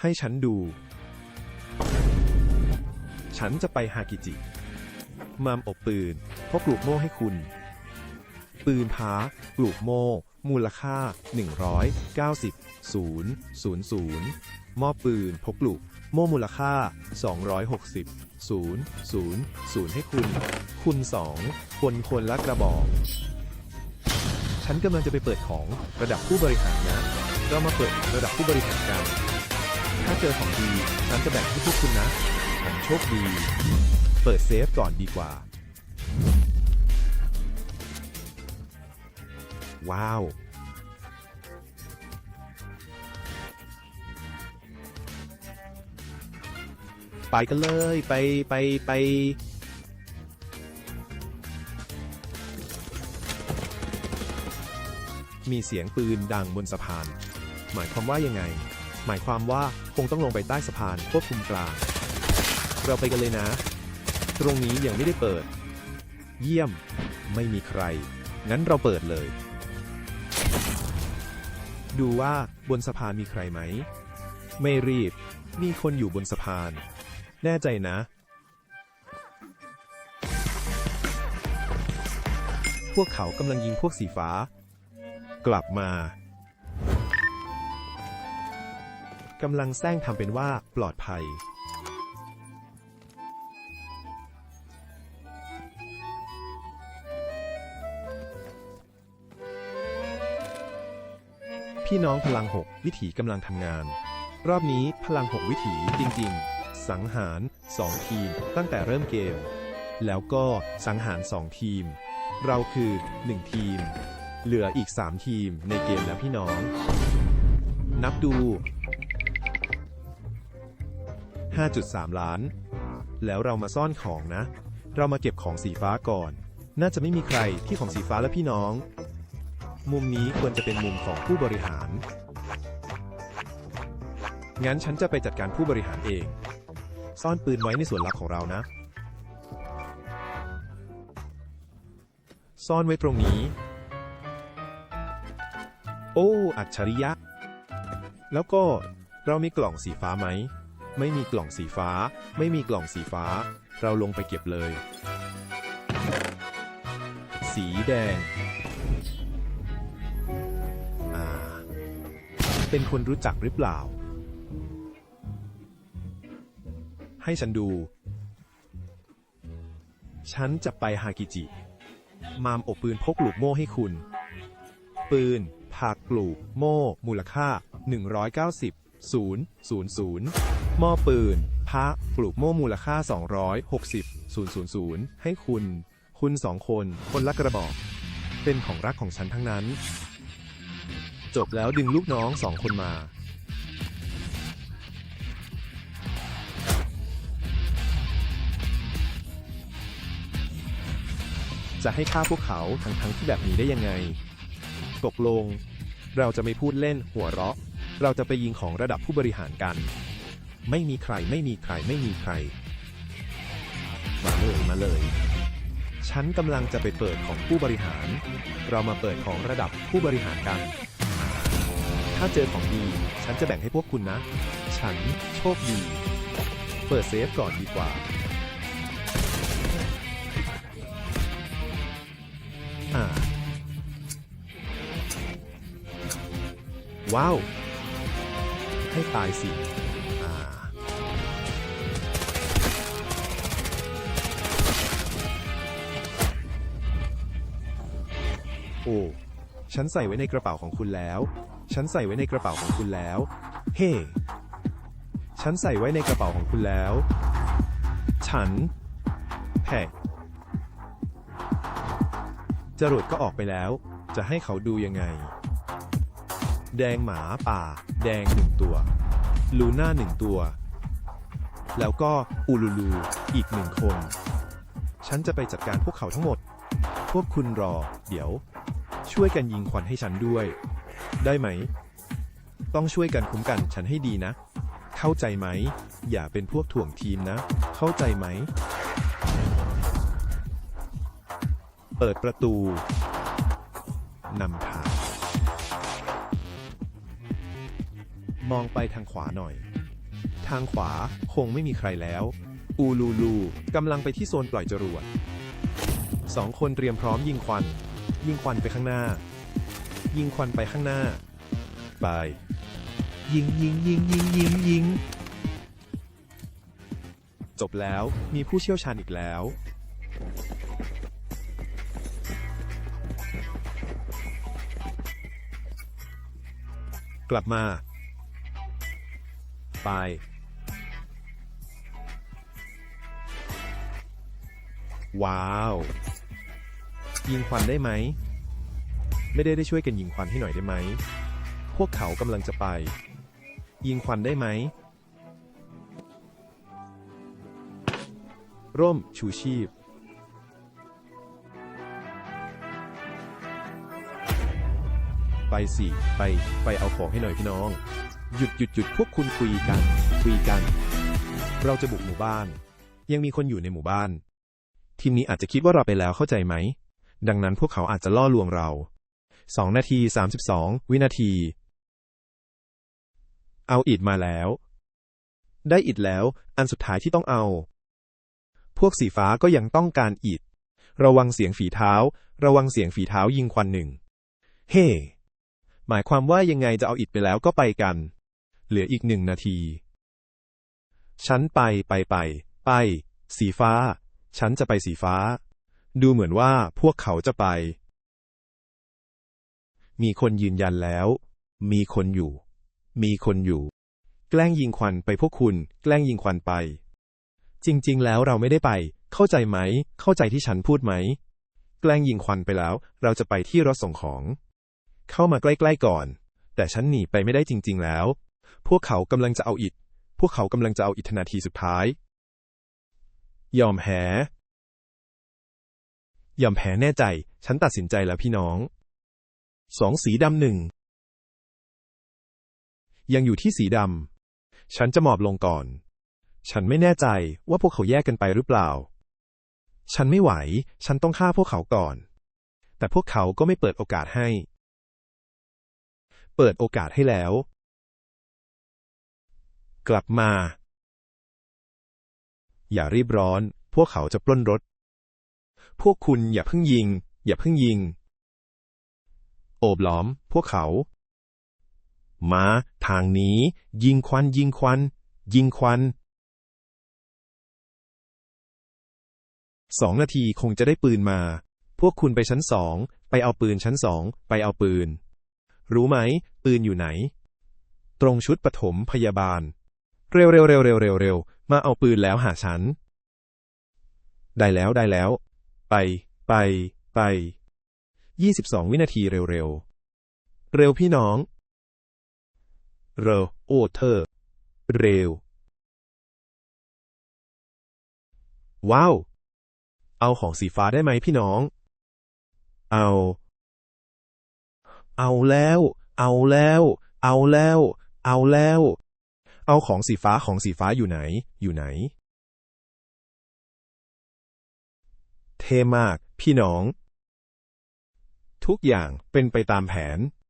ให้ฉันดู ฉันจะไปฮากิจิ มามอบปืนพกลูกโม่ให้คุณ ปืนพ้าปลูกโม่ มูลค่า 190 0 0 0 มอบปืนพกปลูก โม่มูลค่า 260 0 0 0 ให้คุณ คุณ 2 คนคนละกระบอก ฉันกำลังจะไปเปิดของระดับผู้บริหารนะ เรามาเปิดระดับผู้บริหารกัน ถ้าเจอของดีฉันจะแบ่งให้พวกคุณนะ ผมโชคดี เปิดเซฟก่อนดีกว่า ว้าว ไปกันเลยไปไปไปมีเสียงปืนดังบนสะพาน หมายความว่ายังไง หมายความว่าคงต้องลงไปใต้สะพานควบคุมกลาง เราไปกันเลยนะ ตรงนี้ยังไม่ได้เปิด เยี่ยม ไม่มีใคร งั้นเราเปิดเลย ดูว่าบนสะพานมีใครไหม ไม่รีบ มีคนอยู่บนสะพาน แน่ใจนะ พวกเขากำลังยิงพวกสีฟ้า กลับมา กำลังแซงทำเป็นว่าปลอดภัย พี่น้องพลังหกวิถีกำลังทำงาน รอบนี้พลังหกวิถีจริง ๆ สังหาร 2 ทีม ตั้งแต่เริ่มเกม แล้วก็สังหาร 2 ทีม เราคือ 1 ทีม เหลืออีก 3 ทีมในเกมแล้วพี่น้อง นับดู 5.3 ล้าน แล้วเรามาซ่อนของนะ เรามาเก็บของสีฟ้าก่อน น่าจะไม่มีใครที่ของสีฟ้าและพี่น้อง มุมนี้ควรจะเป็นมุมของผู้บริหาร งั้นฉันจะไปจัดการผู้บริหารเอง ซ่อนปืนไว้ในส่วนลับของเรานะ ซ่อนไว้ตรงนี้ โอ้ อัจฉริยะ แล้วก็เรามีกล่องสีฟ้าไหม ไม่มีกล่องสีฟ้า ไม่มีกล่องสีฟ้า เราลงไปเก็บเลย สีแดง อ่า เป็นคนรู้จักหรือเปล่า ให้ฉันดู ฉันจะไปฮากิจิ มามอบปืนพกลูกโม่ให้คุณ ปืนผักปลูก โม่ มูลค่า 190 0 0 0หม้อปืน พระปลูกโม่มูลค่า 260 0 0 0 ให้คุณ คุณสองคน คนละกระบอก เป็นของรักของฉันทั้งนั้น จบแล้วดึงลูกน้องสองคนมาจะให้ฆ่าพวกเขาทั้งทั้งที่แบบนี้ได้ยังไง ตกลง เราจะไม่พูดเล่นหัวเราะ เราจะไปยิงของระดับผู้บริหารกัน ไม่มีใครไม่มีใครไม่มีใคร มาเลยมาเลย ฉันกำลังจะไปเปิดของผู้บริหาร เรามาเปิดของระดับผู้บริหารกัน ถ้าเจอของดี ฉันจะแบ่งให้พวกคุณนะ ฉันโชคดี เปิดเซฟก่อนดีกว่าอ่าว้าว ให้ตายสิอ่าโอ้ ฉันใส่ไว้ในกระเป๋าของคุณแล้ว ฉันใส่ไว้ในกระเป๋าของคุณแล้ว เฮ้ ฉันใส่ไว้ในกระเป๋าของคุณแล้ว ฉันแพ้จรวดก็ออกไปแล้ว จะให้เขาดูยังไง แดงหมาป่า แดงหนึ่งตัว ลูน่าหนึ่งตัว แล้วก็อูลูลู อีกหนึ่งคน ฉันจะไปจัดการพวกเขาทั้งหมด พวกคุณรอ เดี๋ยว ช่วยกันยิงควันให้ฉันด้วย ได้ไหม ต้องช่วยกันคุ้มกันฉันให้ดีนะ เข้าใจไหม อย่าเป็นพวกถ่วงทีมนะ เข้าใจไหม เปิดประตูนำทาง มองไปทางขวาหน่อย ทางขวาคงไม่มีใครแล้ว อูลูลูกำลังไปที่โซนปล่อยจรวดสองคนเตรียมพร้อมยิงควัน ยิงควันไปข้างหน้า ยิงควันไปข้างหน้า ไป ยิงยิงยิงยิงยิงยิงจบแล้วมีผู้เชี่ยวชาญอีกแล้ว กลับมา ไป ว้าว ยิงควันได้ไหม ไม่ได้ได้ช่วยกันยิงควันให้หน่อยได้ไหม พวกเขากำลังจะไป ยิงควันได้ไหม ร่มชูชีพ ไปสิ ไป ไปเอาของให้หน่อยพี่น้อง หยุดหยุดหยุดพวกคุณคุยกัน คุยกัน เราจะบุกหมู่บ้าน ยังมีคนอยู่ในหมู่บ้าน ทีมนี้อาจจะคิดว่าเราไปแล้วเข้าใจไหม ดังนั้นพวกเขาอาจจะล่อลวงเรา 2 นาที 32 วินาที เอาอิดมาแล้ว ได้อิดแล้ว อันสุดท้ายที่ต้องเอา พวกสีฟ้าก็ยังต้องการอิด ระวังเสียงฝีเท้า ระวังเสียงฝีเท้ายิงควันหนึ่ง เฮ้หมายความว่ายังไงจะเอาอิดไปแล้วก็ไปกัน เหลืออีกหนึ่งนาที ฉันไปไปไป ไป สีฟ้า ฉันจะไปสีฟ้า ดูเหมือนว่าพวกเขาจะไป มีคนยืนยันแล้ว มีคนอยู่ มีคนอยู่ แกล้งยิงควันไปพวกคุณ แกล้งยิงควันไป จริง ๆ แล้วเราไม่ได้ไป เข้าใจไหม เข้าใจที่ฉันพูดไหม แกล้งยิงควันไปแล้ว เราจะไปที่รถส่งของ เข้ามาใกล้ ๆ ก่อน แต่ฉันหนีไปไม่ได้จริง ๆ แล้ว พวกเขากำลังจะเอาอิฐพวกเขากำลังจะเอาอิฐนาทีสุดท้าย ยอมแพ้ยอมแพ้แน่ใจ ฉันตัดสินใจแล้วพี่น้อง สองสีดำหนึ่ง ยังอยู่ที่สีดำ ฉันจะหมอบลงก่อน ฉันไม่แน่ใจว่าพวกเขาแยกกันไปหรือเปล่า ฉันไม่ไหว ฉันต้องฆ่าพวกเขาก่อน แต่พวกเขาก็ไม่เปิดโอกาสให้ เปิดโอกาสให้แล้ว กลับมา อย่ารีบร้อน พวกเขาจะปล้นรถ พวกคุณอย่าเพิ่งยิง อย่าเพิ่งยิง โอบล้อม พวกเขา มาทางนี้ ยิงควัน ยิงควัน ยิงควัน สองนาทีคงจะได้ปืนมา พวกคุณไปชั้นสอง ไปเอาปืนชั้นสอง ไปเอาปืน รู้ไหม ปืนอยู่ไหน ตรงชุดปฐมพยาบาล เร็วเร็วเร็วเร็วเร็วเร็วมาเอาปืนแล้วหาฉัน ได้แล้วได้แล้ว ไป ไป ไป ยี่สิบสองวินาทีเร็วเร็วเร็วพี่น้อง เร็วโอเธอ เร็ว ว้าว เอาของสีฟ้าได้ไหมพี่น้อง เอา เอาแล้ว เอาแล้ว เอาแล้ว เอาแล้ว เอาของสีฟ้าของสีฟ้าอยู่ไหน อยู่ไหน เท่มาก พี่น้อง ทุกอย่างเป็นไปตามแผน